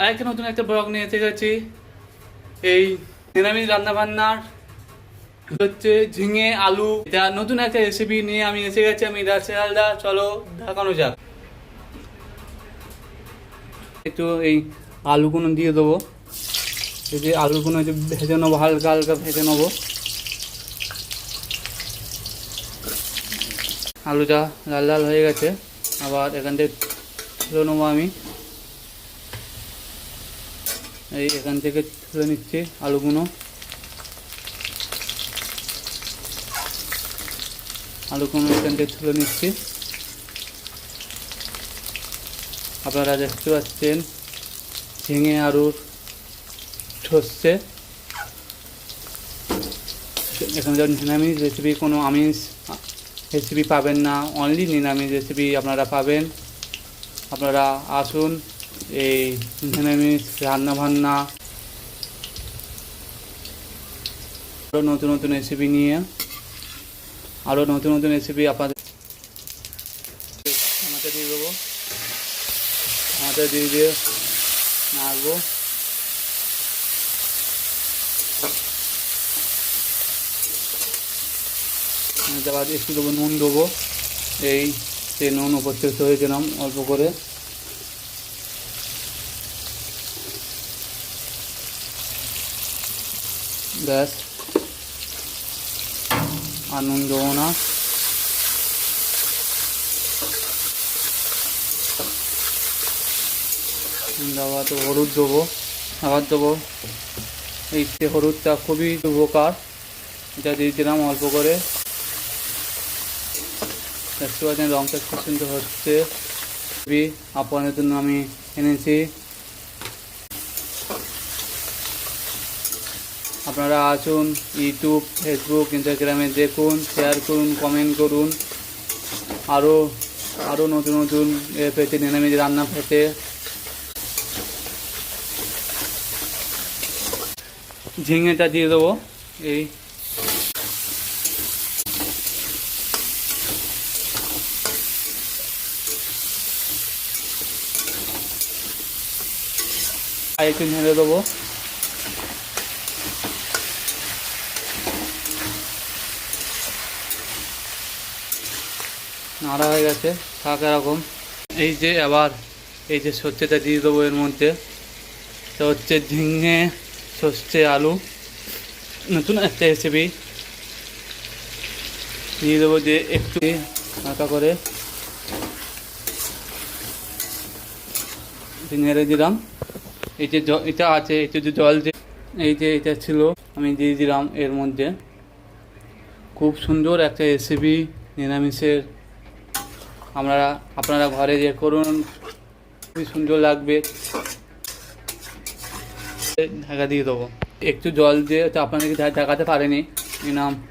আর একটা নতুন একটা ব্লগ নিয়ে এসে গেছি এই নিরামিষ রান্না বান্নার হচ্ছে ঝিঙে, আলু। এটা নতুন একটা রেসিপি নিয়ে আমি এসে গেছি আমি আলদা চলো, দেখানো যাক। একটু এই আলুগুলো দিয়ে দেবো। এই যে আলুগুলো ভেজে নেব, হালকা হালকা ভেজে নেব। আলুটা লাল লাল হয়ে গেছে। আবার এখান থেকে নেব আমি। এই এখান থেকে তুলে নিচ্ছি আলুগুলো। আলুগুলো এখান থেকে তুলে নিচ্ছি। আপনারা দেখতে পাচ্ছেন ঝিঙে আলুর সর্ষে। এখানে যেমন নিরামিষ রেসিপি কোনো আমিষ রেসিপি পাবেন না অনলি নিরামিষ রেসিপি আপনারা পাবেন। আপনারা আসুন এই নিরামিষ রান্না বান্না আরও নতুন নতুন রেসিপি নিয়ে আরও নতুন নতুন রেসিপি আপনাদের আমাদের দিয়ে দেবো। আমাদের দিয়ে দিয়ে নাড়বো। একটু দেবো নুন দেবো। এই সে নুন উপস্থিত হয়ে গেলাম অল্প করে। ব্যাস আর নুন দেবো না আবার তো হলুদ দেবো, আবার দেবো। এই যে হলুদটা খুবই উপকার, এটা দিয়ে দিলাম অল্প করে। দেখতে পাচ্ছেন রঙটা খুব সুন্দর হচ্ছে। খুবই আপনাদের জন্য আমি এনেছি। আপনারা আসুন ইউটিউব ফেসবুক ইনস্টাগ্রামে দেখুন শেয়ার করুন কমেন্ট করুন। আরও আরও নতুন নতুন এ পেতে, নিরামিষ রান্না পেতে। ঝিঙেটা দিয়ে দেবো, এই। একটু নেড়ে দেবো। নাড়া হয়ে গেছে, থাক এরকম। এই যে আবার এই যে সর্ষেটা দিয়ে দেবো এর মধ্যে তো হচ্ছে ঝিঙে, সর্ষে, আলু, নতুন একটা রেসিপি দিয়ে দেবো যে একটু হালকা করে নেড়ে দিলাম। এই যে এটা আছে একটু যে জল যে এই যে এটা ছিল, আমি দিয়ে দিলাম এর মধ্যে। খুব সুন্দর একটা রেসিপি নিরামিষের আমরা আপনারা ঘরে যে করুন। খুবই সুন্দর লাগবে। ঢাকা দিয়ে দেবো। একটু জল দিয়ে তো আপনাদেরকে ঢাকাতে পারেনি। নাম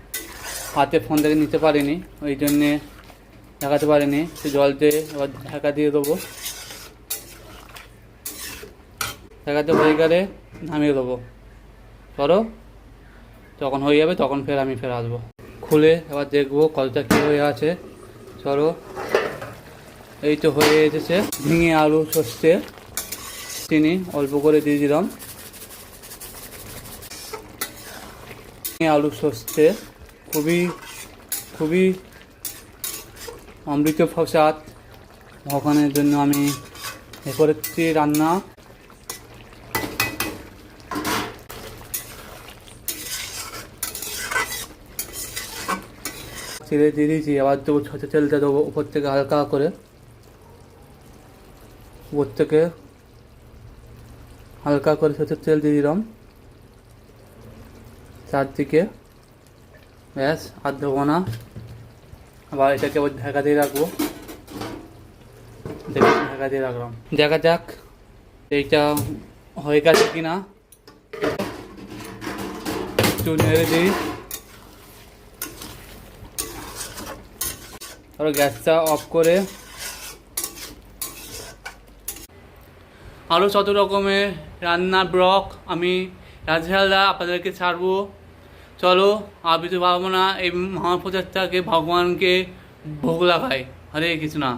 হাতে ফোন থেকে নিতে পারিনি। ওই জন্যে ঢাকাতে পারিনি। তো জল দিয়ে এবার ঢাকা দিয়ে দেবো। ঢাকাতে হয়ে গেলে নামিয়ে দেবো। করো যখন হয়ে যাবে তখন ফের আমি ফের আসব। খুলে এবার দেখব কতটা কী হয়ে আছে। চলো। এই তো হয়ে এসেছে। ঝিঙে, আলু, সর্ষে, চিনি অল্প করে দিয়ে দিলাম। আলু, সর্ষে খুবই খুবই অমৃত প্রসাদ। ভগবানের জন্য আমি এ করেছি রান্না। ছেড়ে দিয়ে দিয়েছি আবার দেবো ছোটো তেলটা দেবো উপর থেকে হালকা করে। উপর থেকে হালকা করে ছোটো তেল দিয়ে দিলাম। চারদিকে ব্যাস আর দেবো না আবার এটাকে ঢাকা দিয়ে রাখব। ঢাকা দিয়ে রাখলাম। দেখা যাক এইটা হয়ে গেছে কিনা। একটু নেড়ে দিই। তারপর গ্যাসটা অফ করে আরও যত রকমের রান্না ব্লক আমি রাজহালদা আপনাদেরকে ছাড়বো। চলো, আবৃত ভাবনা এই মহাপ্রচারটাকে, ভগবানকে ভোগ লাগাই। হরে কৃষ্ণা।